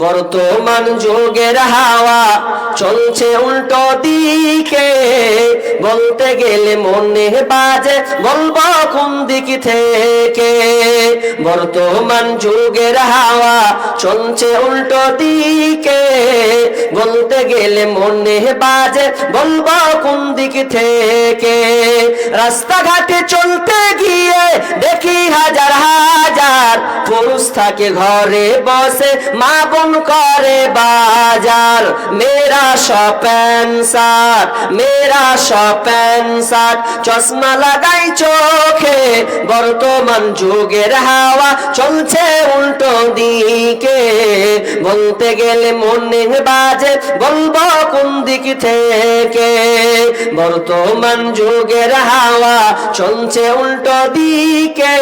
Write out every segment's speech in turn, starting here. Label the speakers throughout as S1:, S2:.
S1: বর্তমান যুগের হাওয়া চলছে উল্টো দিকে। বলতে গেলে মনে বাজে বলব কোন দিক থেকে। বর্তমান যুগের হাওয়া চলছে উল্টো দিকে। বলতে গেলে মনে বাজে বলব কোন দিক থেকে। রাস্তাঘাটে চলতে গিয়ে দেখি হাজার হাজার পুরুষ থাকে ঘরে বসে, মা বোন করে বাজার। মেরা শপেন শার্ট মেরা শপেন শার্ট চশমা লাগাই চোখে, বর্তমান যুগের হাওয়া চলছে উল্টো দিকে। বলতে গেলে মনে বাজে বলব কোন দিক থেকে? বর্তমান যুগের হাওয়া চলছে উল্টো দিকে।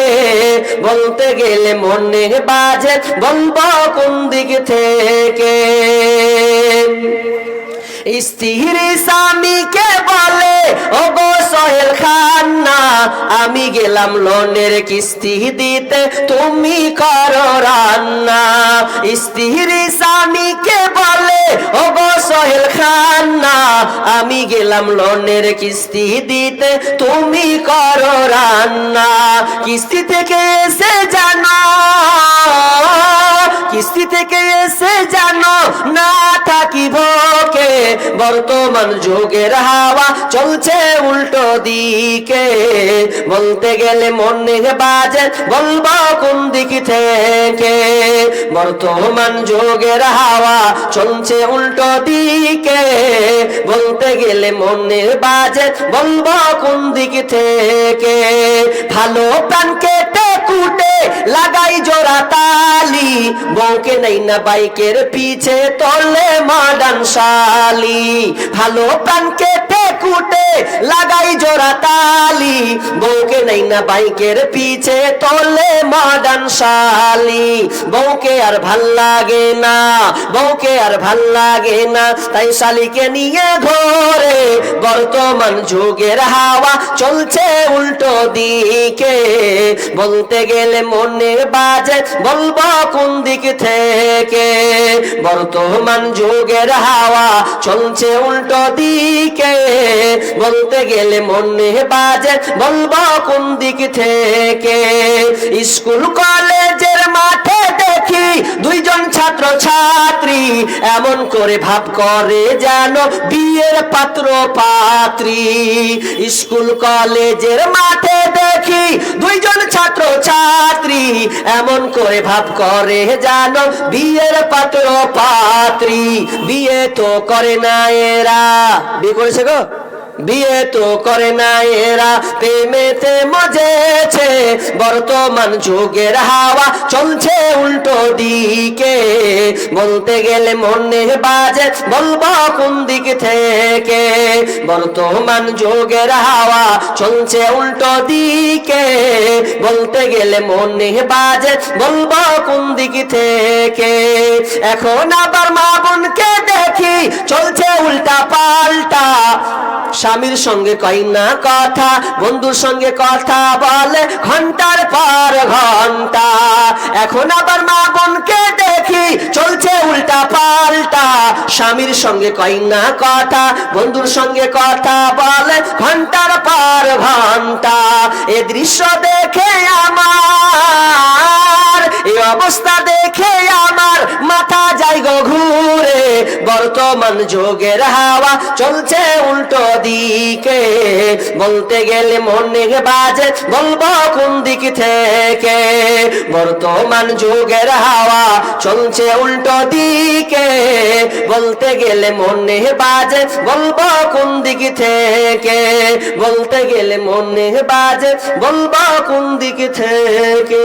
S1: বলতে গেলে মনে বাজে বলব কোন দিক থেকে? স্ত্রী স্বামীকে বলে ও সোহেল খান না আমি গেলাম লোনের কিস্তি দিতে, তুমি করো রান্না। স্ত্রী স্বামীকে বলে ও সোহেল খান না আমি গেলাম লোনের কিস্তি দিতে, তুমি করো রান্না। কিস্তি থেকে এসে জানো, কিস্তি থেকে এসে জানো, না থাকিব বর্তমান যুগের হাওয়া চলছে উল্টো দিকে। বলতে গেলে মনে বাজে, বলব কোন দিক থেকে? বর্তমান যুগের হাওয়া চলছে উল্টো দিকে। বলতে গেলে মনে বাজে, বলব কোন দিক থেকে? ভালো প্যান কেটে কুটে লাগাই জোড়া তালি। বউকে নেই না বাইকের পিছে তলে মাডান শালি ভালো প্রাণকে কেটে কুটে জোড়া তালি বউকে নেই না বাইকের পিছে তলে মডান শালি। বউকে আর ভালো লাগে না, বউকে আর ভালো লাগে না, তাই শালিকে নিয়ে বর্তমান যুগের হাওয়া চলছে উল্টো দিকে। বলতে গেলে মনে বাজে, বলব কোন দিক থেকে? বর্তমান যুগের হাওয়া চলছে উল্টো দিকে। বলতে গেলে মনে বলব কোন দিক থেকে? স্কুল, কলেজের মাঠে দেখি দুইজন ছাত্র ছাত্রী এমন করে ভাব করে যেন বিয়ের পাত্র পাত্রী স্কুল, কলেজের মাঠে দেখি দুইজন ছাত্র ছাত্রী এমন করে ভাব করে যেন বিয়ের পাত্র পাত্রী বিয়ে তো করে না এরা। বিয়ে করেছে গো? বিয়ে তো করে না এরা, প্রেমেতে মজেছে, বর্তমান যুগের হাওয়া চলছে উল্টো দিকে। বলতে গেলে মনে বাজে, বলব কোন দিক থেকে? বর্তমান যুগের হাওয়া চলছে উল্টো দিকে। বলতে গেলে মনে বাজে, বলব কোন দিক থেকে? এখন আবার মা বোনকে দেখি, চলছে উল্টা পাল্টা। স্বামীর সঙ্গে কই না কথা, বন্ধুর সঙ্গে কথা বলে ঘণ্টার পর ঘণ্টা। এখন আবার মা বোনকে দেখি, চলছে উল্টা পাল্টা। স্বামীর সঙ্গে কই না কথা, বন্ধুর সঙ্গে কথা বলে ঘণ্টার পর ঘণ্টা। এ দৃশ্য দেখে আমার এই অবস্থা দেখে আমার মাথা যাই গো ঘুরে বর্তমান যুগের হাওয়া চলছে উল্টো দিকে। বলতে গেলে মনে বাজে, বলব কোন দিক থেকে? বর্তমান যুগের হাওয়া চলছে উল্টো দিকে। বলতে গেলে মনে বাজে, বলব কোন দিক থেকে? বলতে গেলে মনে বাজে, বলব কোন দিক থেকে?